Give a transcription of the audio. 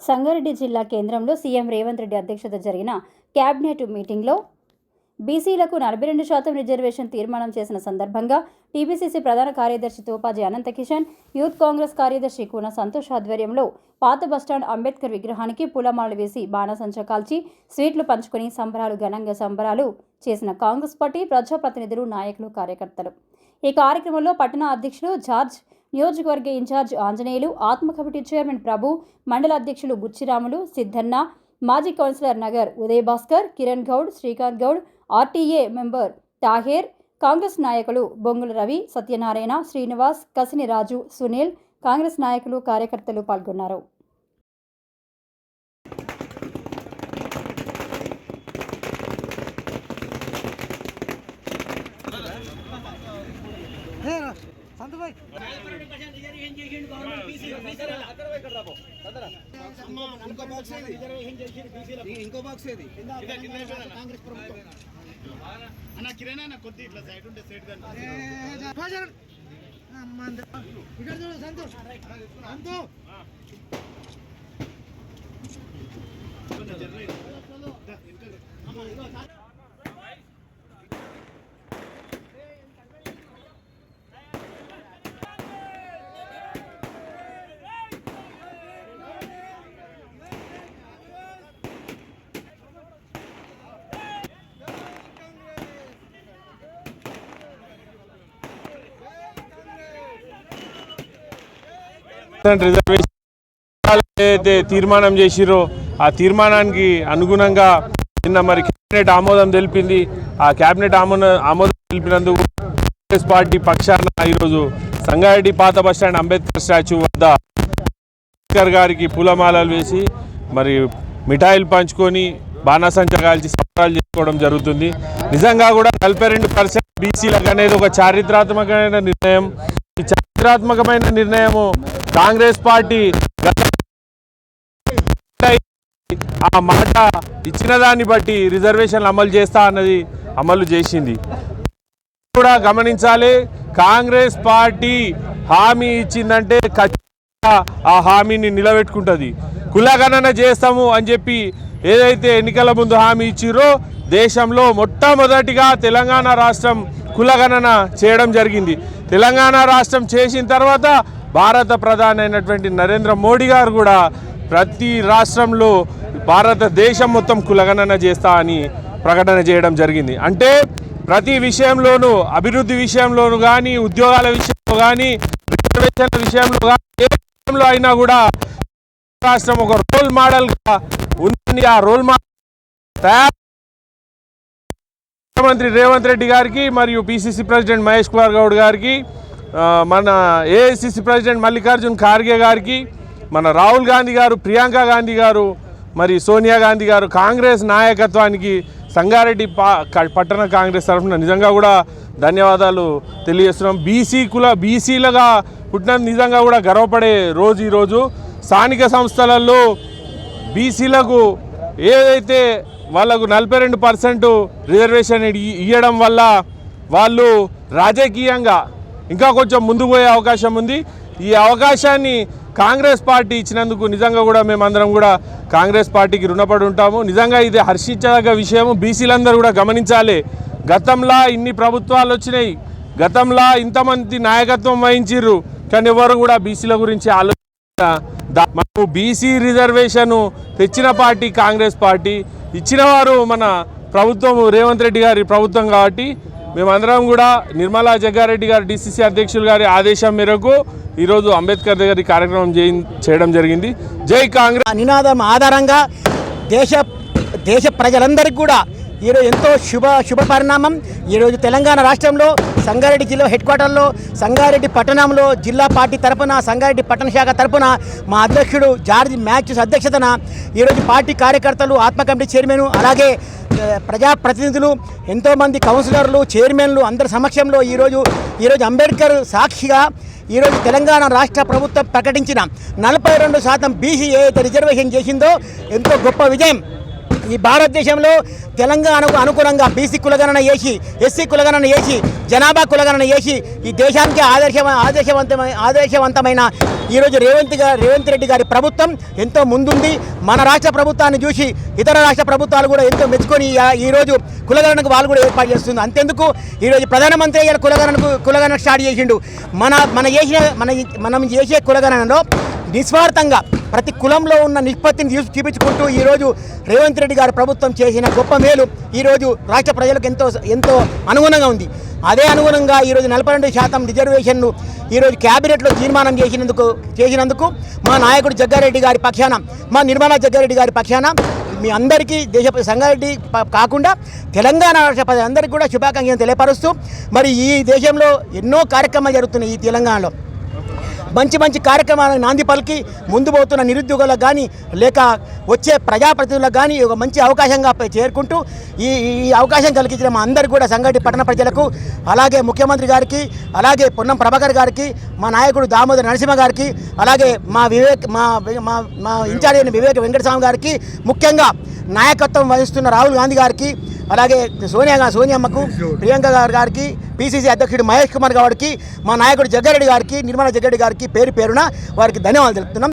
సంగారెడ్డి జిల్లా కేంద్రంలో సీఎం రేవంత్ రెడ్డి అధ్యక్షత జరిగిన కేబినెట్ మీటింగ్లో బీసీలకు నలభై రెండు శాతం రిజర్వేషన్ తీర్మానం చేసిన సందర్భంగా టీపీసీసీ ప్రధాన కార్యదర్శి తోపాజీ అనంత కిషన్ యూత్ కాంగ్రెస్ కార్యదర్శి కూన సంతోష్ ఆధ్వర్యంలో పాత బస్టాండ్ అంబేద్కర్ విగ్రహానికి పూలమాలలు వేసి బాణసంచ కాల్చి స్వీట్లు పంచుకొని సంబరాలు ఘనంగా సంబరాలు చేసిన కాంగ్రెస్ పార్టీ ప్రజాప్రతినిధులు నాయకులు కార్యకర్తలు. ఈ కార్యక్రమంలో పట్టణ అధ్యక్షులు జార్జ్ నియోజకవర్గ ఇన్ఛార్జ్ ఆంజనేయులు ఆత్మ కమిటీ చైర్మన్ ప్రభు మండల అధ్యక్షులు గుచ్చిరాములు సిద్ధన్న మాజీ councillor Nagar Uday Bhaskar Kiran Goud Srikanth Goud RTA member Taher Congress నాయకులు బొంగుల రవి సత్యనారాయణ శ్రీనివాస్ కసిని రాజు సునీల్ కాంగ్రెస్ నాయకులు కార్యకర్తలు పాల్గొన్నారు. ఇంకో బాక్స్ ఏది? అన్న కిరణ్ అన్న కొద్ది ఇట్లా సైడ్ ఉంటే సైడ్ ఇక్కడ చూడు సంతోష్. సంతో రిజర్వేషన్ ఏదైతే తీర్మానం చేసిరో ఆ తీర్మానానికి అనుగుణంగా నిన్న మరి కేబినెట్ ఆమోదం తెలిపింది. ఆ కేబినెట్ ఆమోద ఆమోదం తెలిపినందుకు కాంగ్రెస్ పార్టీ పక్షాన ఈరోజు సంగారెడ్డి పాత బస్టాండ్ అంబేద్కర్ స్టాచ్యూ వద్ద అంబేద్కర్ గారికి పూలమాలలు వేసి మరి మిఠాయిలు పంచుకొని బాణాసంచ కాల్చి సంబరాలు చేసుకోవడం జరుగుతుంది. నిజంగా కూడా నలభై రెండు పర్సెంట్ బీసీలకు అనేది ఒక చారిత్రాత్మకమైన నిర్ణయం. చారిత్రాత్మకమైన నిర్ణయము కాంగ్రెస్ పార్టీ ఆ మాట ఇచ్చిన దాన్ని బట్టి రిజర్వేషన్లు అమలు చేస్తా అన్నది అమలు చేసింది. కూడా గమనించాలి కాంగ్రెస్ పార్టీ హామీ ఇచ్చిందంటే ఖచ్చితంగా ఆ హామీని నిలబెట్టుకుంటుంది. కులగణన చేస్తాము అని చెప్పి ఏదైతే ఎన్నికల ముందు హామీ ఇచ్చిరో దేశంలో మొట్టమొదటిగా తెలంగాణ రాష్ట్రం కులగణన చేయడం జరిగింది. తెలంగాణ రాష్ట్రం చేసిన తర్వాత భారత ప్రధాని అయినటువంటి నరేంద్ర మోడీ గారు కూడా ప్రతి రాష్ట్రంలో భారతదేశం మొత్తం కులగణన చేస్తా అని ప్రకటన చేయడం జరిగింది. అంటే ప్రతి విషయంలోనూ అభివృద్ధి విషయంలోనూ కానీ ఉద్యోగాల విషయంలో కానీ రిజర్వేషన్ల విషయంలో కానీ ఏ విషయంలో అయినా కూడా రాష్ట్రం ఒక రోల్ మోడల్గా ఉందని ఆ రోల్ మోడల్ తయారు ముఖ్యమంత్రి రేవంత్ రెడ్డి గారికి మరియు పిసిసి ప్రెసిడెంట్ మహేష్ కుమార్ గౌడ్ గారికి మన ఏఐసిసి ప్రెసిడెంట్ మల్లికార్జున్ ఖార్గే గారికి మన రాహుల్ గాంధీ గారు ప్రియాంక గాంధీ గారు మరి సోనియా గాంధీ గారు కాంగ్రెస్ నాయకత్వానికి సంగారెడ్డి పట్టణ కాంగ్రెస్ తరఫున నిజంగా కూడా ధన్యవాదాలు తెలియజేస్తున్నాం. బీసీ కుల బీసీలుగా పుట్టినందుకు నిజంగా కూడా గర్వపడే రోజు ఈరోజు స్థానిక సంస్థలలో బీసీలకు ఏదైతే వాళ్ళకు నలభై రెండు పర్సెంట్ రిజర్వేషన్ ఇవ్వడం వల్ల వాళ్ళు రాజకీయంగా ఇంకా కొంచెం ముందుకు పోయే అవకాశం ఉంది. ఈ అవకాశాన్ని కాంగ్రెస్ పార్టీ ఇచ్చినందుకు నిజంగా కూడా మేమందరం కూడా కాంగ్రెస్ పార్టీకి రుణపడి ఉంటాము. నిజంగా ఇది హర్షించదగ్గ విషయము. బీసీలందరూ కూడా గమనించాలి. గతంలో ఇన్ని ప్రభుత్వాలు వచ్చినాయి. గతంలో ఇంతమంది నాయకత్వం వహించిర్రు. కానీ ఎవరు కూడా బీసీల గురించి ఆలోచన దా- మనకు బీసీ రిజర్వేషన్ తెచ్చిన పార్టీ కాంగ్రెస్ పార్టీ. ఇచ్చిన వారు మన ప్రభుత్వం రేవంత్ రెడ్డి గారి ప్రభుత్వం కాబట్టి మేమందరం కూడా నిర్మలా జగ్గారెడ్డి గారు డిసిసి అధ్యక్షులు గారి ఆదేశం మేరకు ఈరోజు అంబేద్కర్ దగ్గర కార్యక్రమం చేయడం జరిగింది. జై కాంగ్రెస్ నినాదం ఆధారంగా దేశ దేశ ప్రజలందరికీ కూడా ఈరోజు ఎంతో శుభ శుభ పరిణామం. ఈరోజు తెలంగాణ రాష్ట్రంలో సంగారెడ్డి జిల్లా హెడ్ క్వార్టర్లో సంగారెడ్డి పట్టణంలో జిల్లా పార్టీ తరపున సంగారెడ్డి పట్టణ శాఖ తరపున మా అధ్యక్షుడు జార్జి మ్యాథ్యూస్ అధ్యక్షతన ఈరోజు పార్టీ కార్యకర్తలు ఆత్మ కమిటీ చైర్మన్ అలాగే ప్రజాప్రతినిధులు ఎంతోమంది కౌన్సిలర్లు చైర్మన్లు అందరి సమక్షంలో ఈరోజు ఈరోజు అంబేద్కర్ సాక్షిగా ఈరోజు తెలంగాణ రాష్ట్ర ప్రభుత్వం ప్రకటించిన నలభై రెండు శాతం బీసీ ఏదైతే రిజర్వేషన్ చేసిందో ఎంతో గొప్ప విజయం. ఈ భారతదేశంలో తెలంగాణకు అనుకూలంగా బీసీ కులగణన చేసి ఎస్సీ కులగణన చేసి జనాభా కులగణన చేసి ఈ దేశానికి ఆదర్శ ఆదర్శవంతమైన ఆదర్శవంతమైన ఈరోజు రేవంత్ గారు రేవంత్ రెడ్డి గారి ప్రభుత్వం ఎంతో ముందుంది. మన రాష్ట్ర ప్రభుత్వాన్ని చూసి ఇతర రాష్ట్ర ప్రభుత్వాలు కూడా ఎంతో మెచ్చుకొని ఈ- ఈరోజు కులగణనకు వాళ్ళు కూడా ఏర్పాటు చేస్తుంది అంతెందుకు? ఈరోజు ప్రధానమంత్రి గారు కులగణనకు కులగణన స్టార్ట్ చేసిండు. మన మన చేసిన మన మనం చేసే కులగణనలో నిస్వార్థంగా ప్రతి కులంలో ఉన్న నిష్పత్తిని చూసి చూపించుకుంటూ ఈరోజు రేవంత్ రెడ్డి గారు ప్రభుత్వం చేసిన గొప్ప మేలు ఈరోజు రాష్ట్ర ప్రజలకు ఎంతో ఎంతో అనుగుణంగా ఉంది. అదే అనుగుణంగా ఈరోజు నలభై రెండు శాతం రిజర్వేషన్ను ఈరోజు క్యాబినెట్లో తీర్మానం చేసినందుకు చేసినందుకు మా నాయకుడు జగ్గారెడ్డి గారి పక్షాన మా నిర్మలా జగ్గారెడ్డి గారి పక్షాన మీ అందరికీ దేశ సంగారెడ్డి కాకుండా తెలంగాణ రాష్ట్ర ప్రజలందరికీ కూడా శుభాకాంక్షలు తెలియపరుస్తూ మరి ఈ దేశంలో ఎన్నో కార్యక్రమాలు జరుగుతున్నాయి ఈ తెలంగాణలో. మంచి మంచి కార్యక్రమాలకు నాంది పలికి ముందు పోతున్న నిరుద్యోగులకు కానీ లేక వచ్చే ప్రజాప్రతినిధులకు కానీ ఒక మంచి అవకాశంగా చేరుకుంటూ ఈ ఈ అవకాశం కలిగించిన మా అందరికీ కూడా సంఘటి పట్టణ ప్రజలకు అలాగే ముఖ్యమంత్రి గారికి అలాగే పొన్నం ప్రభాకర్ గారికి మా నాయకుడు దామోదర్ నరసింహ గారికి అలాగే మా వివేక్ మా మా మా ఇన్ఛార్జ్ అయిన వివేక్ వెంకటస్వామి గారికి ముఖ్యంగా నాయకత్వం వహిస్తున్న రాహుల్ గాంధీ గారికి అలాగే సోనియా సోనియమ్మకు ప్రియాంక గారి గారికి పిసిసి అధ్యక్షుడు మహేష్ కుమార్ గౌడ్కి మా నాయకుడు జగ్గారెడ్డి గారికి నిర్మలా జగ్గారెడ్డి గారికి పేరు పేరున వారికి ధన్యవాదాలు తెలుపుతున్నాం.